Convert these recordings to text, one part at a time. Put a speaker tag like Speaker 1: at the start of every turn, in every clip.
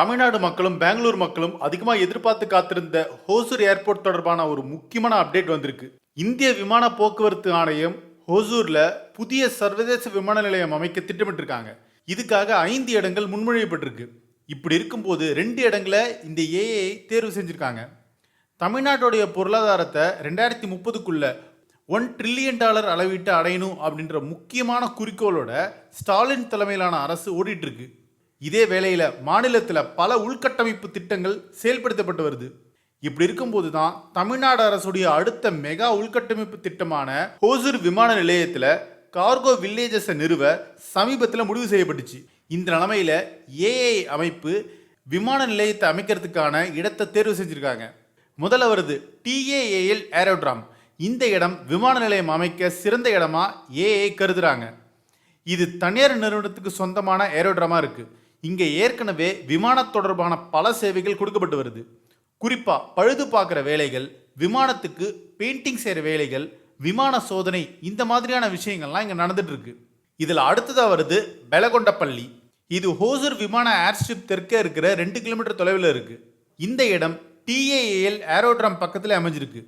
Speaker 1: தமிழ்நாடு மக்களும் பெங்களூர் மக்களும் அதிகமாக எதிர்பார்த்து காத்திருந்த ஹோசூர் ஏர்போர்ட் தொடர்பான ஒரு முக்கியமான அப்டேட் வந்திருக்கு. இந்திய விமான போக்குவரத்து ஆணையம் ஹோசூரில் புதிய சர்வதேச விமான நிலையம் அமைக்க திட்டமிட்டிருக்காங்க. இதுக்காக ஐந்து இடங்கள் முன்மொழியப்பட்டிருக்கு. இப்படி இருக்கும்போது ரெண்டு இடங்களை இந்த ஏஐ தேர்வு செஞ்சுருக்காங்க. தமிழ்நாட்டுடைய பொருளாதாரத்தை ரெண்டாயிரத்தி முப்பதுக்குள்ளே ஒன் ட்ரில்லியன் டாலர் அளவீட்டு அடையணும் அப்படின்ற முக்கியமான குறிக்கோளோட ஸ்டாலின் தலைமையிலான அரசு ஓடிட்டுருக்கு இதே வேளையில் மாநிலத்தில் பல உள்கட்டமைப்பு திட்டங்கள் செயல்படுத்தப்பட்டு வருது. இப்படி இருக்கும்போது தான் தமிழ்நாடு அரசுடைய அடுத்த மெகா உள்கட்டமைப்பு திட்டமான ஹோசூர் விமான நிலையத்தில் கார்கோ வில்லேஜஸை நிறுவ சமீபத்தில் முடிவு செய்யப்பட்டுச்சு. இந்த நிலமையில் ஏஐ அமைப்பு விமான நிலையத்தை அமைக்கிறதுக்கான இடத்தை தேர்வு செஞ்சுருக்காங்க. முதல்ல வருது டிஏஏஎல் ஏரோட்ராம் இந்த இடம் விமான நிலையம் அமைக்க சிறந்த இடமா ஏஐ கருதுறாங்க. இது தனியார் நிறுவனத்துக்கு சொந்தமான ஏரோட்ராமா இருக்குது இங்கே ஏற்கனவே விமான தொடர்பான பல சேவைகள் கொடுக்கப்பட்டு வருது. குறிப்பாக பழுது பார்க்குற வேலைகள் விமானத்துக்கு பெயிண்டிங் செய்கிற வேலைகள் விமான சோதனை இந்த மாதிரியான விஷயங்கள்லாம் இங்கே நடந்துகிட்ருக்கு இதில் அடுத்ததாக வருது பெலகொண்டப்பள்ளி இது ஹோசூர் விமான ஏர்ஸ்ட்ரிப் தெற்கே இருக்கிற ரெண்டு கிலோமீட்டர் தொலைவில் இருக்குது இந்த இடம் டிஏஏஎல் ஏரோட்ரம் பக்கத்தில் அமைஞ்சிருக்கு.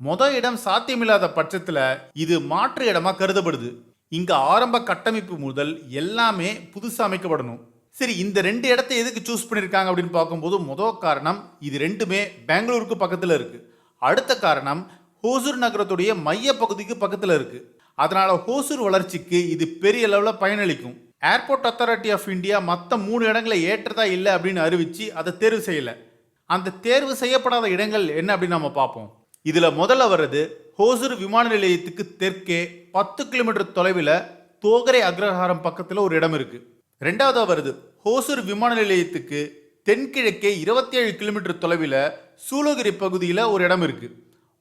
Speaker 1: மொதல் இடம் சாத்தியமில்லாத பட்சத்தில் இது மாற்று இடமாக கருதப்படுது. இங்கே ஆரம்ப கட்டமைப்பு முதல் எல்லாமே புதுசாக அமைக்கப்படணும். சரி இந்த ரெண்டு இடத்த எதுக்கு சூஸ் பண்ணியிருக்காங்க அப்படின்னு பார்க்கும்போது முதல் காரணம் இது ரெண்டுமே பெங்களூருக்கு பக்கத்தில் இருக்குது அடுத்த காரணம் ஹோசூர் நகரத்துடைய மைய பகுதிக்கு பக்கத்தில் இருக்குது அதனால் ஹோசூர் வளர்ச்சிக்கு இது பெரிய அளவில் பயனளிக்கும். ஏர்போர்ட் அத்தாரிட்டி ஆஃப் இந்தியா மற்ற மூணு இடங்களை ஏற்றதா இல்லை அப்படின்னு அறிவித்து அதை தேர்வு செய்யலை. அந்த தேர்வு செய்யப்படாத இடங்கள் என்ன அப்படின்னு நம்ம பார்ப்போம். இதில் முதல்ல வர்றது ஹோசூர் விமான நிலையத்துக்கு தெற்கே பத்து கிலோமீட்டர் தொலைவில் தோகரை அக்ரஹாரம் பக்கத்தில் ஒரு இடம் இருக்குது ரெண்டாவதாக வருது ஹோசூர் விமான நிலையத்துக்கு தென்கிழக்கே இருபத்தி ஏழு கிலோமீட்டர் தொலைவில் சூளகிரி பகுதியில் ஒரு இடம் இருக்குது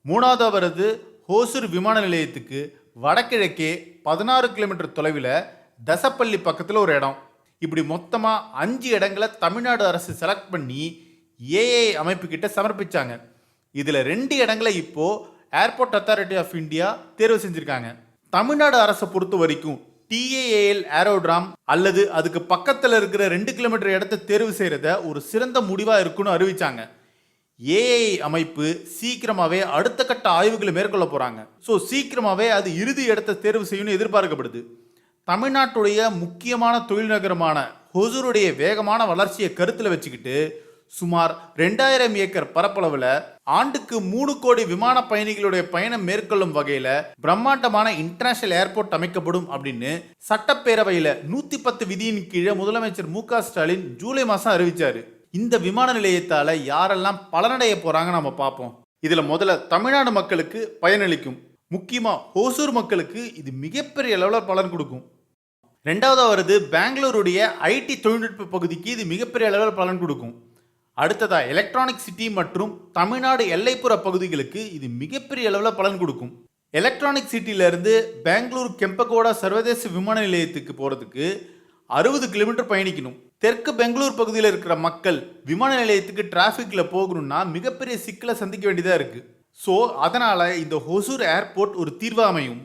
Speaker 1: மூணாவதாக வருது ஹோசூர் விமான நிலையத்துக்கு வடகிழக்கே பதினாறு கிலோமீட்டர் தொலைவில் தசப்பள்ளி பக்கத்தில் ஒரு இடம். இப்படி மொத்தமாக அஞ்சு இடங்களை தமிழ்நாடு அரசு செலக்ட் பண்ணி ஏஐ அமைப்புக்கிட்ட சமர்ப்பித்தாங்க சமர்ப்பிச்சாங்க. இதில் ரெண்டு இடங்களை இப்போது ஏர்போர்ட் அத்தாரிட்டி ஆஃப் இந்தியா தேர்வு செஞ்சுருக்காங்க. தமிழ்நாடு அரசை பொறுத்த வரைக்கும் டிஏஏஎல் ஏரோட்ராம் அல்லது அதுக்கு பக்கத்தில் இருக்கிற ரெண்டு கிலோமீட்டர் இடத்த தேர்வு செய்கிறத ஒரு சிறந்த முடிவாக இருக்குன்னு அறிவித்தாங்க ஏஐ அமைப்பு சீக்கிரமாகவே அடுத்த கட்ட ஆய்வுகளை மேற்கொள்ள போகிறாங்க ஸோ சீக்கிரமாகவே அது இறுதி இடத்தை தேர்வு செய்யணும்னு எதிர்பார்க்கப்படுது. தமிழ்நாட்டுடைய முக்கியமான தொழில் நகரமான ஹொசூருடைய வேகமான வளர்ச்சியை கருத்தில் வச்சுக்கிட்டு சுமார் ரெண்டாயிரம் ஏக்கர் பரப்பளவில் ஆண்டுக்கு மூணு கோடி விமான பயணிகளுடைய பயணம் மேற்கொள்ளும் வகையில் பிரம்மாண்டமான இன்டர்நேஷனல் ஏர்போர்ட் அமைக்கப்படும் அப்படின்னு சட்டப்பேரவையில் நூற்றி பத்து விதியின் கீழே முதலமைச்சர் மு ஸ்டாலின் ஜூலை மாதம் அறிவிச்சாரு. இந்த விமான நிலையத்தால் யாரெல்லாம் பலனடைய போகிறாங்க நம்ம பார்ப்போம். இதில் முதல்ல தமிழ்நாடு மக்களுக்கு பயனளிக்கும். முக்கியமாக ஹோசூர் மக்களுக்கு இது மிகப்பெரிய அளவில் பலன் கொடுக்கும். ரெண்டாவதாக வருது பெங்களூருடைய ஐடி தொழில்நுட்ப பகுதிக்கு இது மிகப்பெரிய அளவில் பலன் கொடுக்கும். அடுத்ததா எலக்ட்ரானிக் சிட்டி மற்றும் தமிழ்நாடு எல்லைப்புற பகுதிகளுக்கு இது மிகப்பெரிய அளவில் பலன் கொடுக்கும். எலக்ட்ரானிக் சிட்டியிலேருந்து பெங்களூர் கெம்பகோடா சர்வதேச விமான நிலையத்துக்கு போகிறதுக்கு அறுபது கிலோமீட்டர் பயணிக்கணும். தெற்கு பெங்களூர் பகுதியில் இருக்கிற மக்கள் விமான நிலையத்துக்கு டிராஃபிக்கில் போகணும்னா மிகப்பெரிய சிக்கலை சந்திக்க வேண்டியதாக இருக்குது ஸோ அதனால் இந்த ஹொசூர் ஏர்போர்ட் ஒரு தீர்வு அமையும்.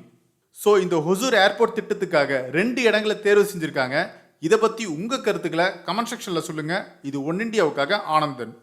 Speaker 1: ஸோ இந்த ஹொசூர் ஏர்போர்ட் திட்டத்துக்காக ரெண்டு இடங்களை தேர்வு செஞ்சுருக்காங்க. இதை பற்றி உங்கள் கருத்துக்களை கமெண்ட் செக்ஷனில் சொல்லுங்கள் இது ஒன் இண்டியாவுக்காக ஆனந்தன்.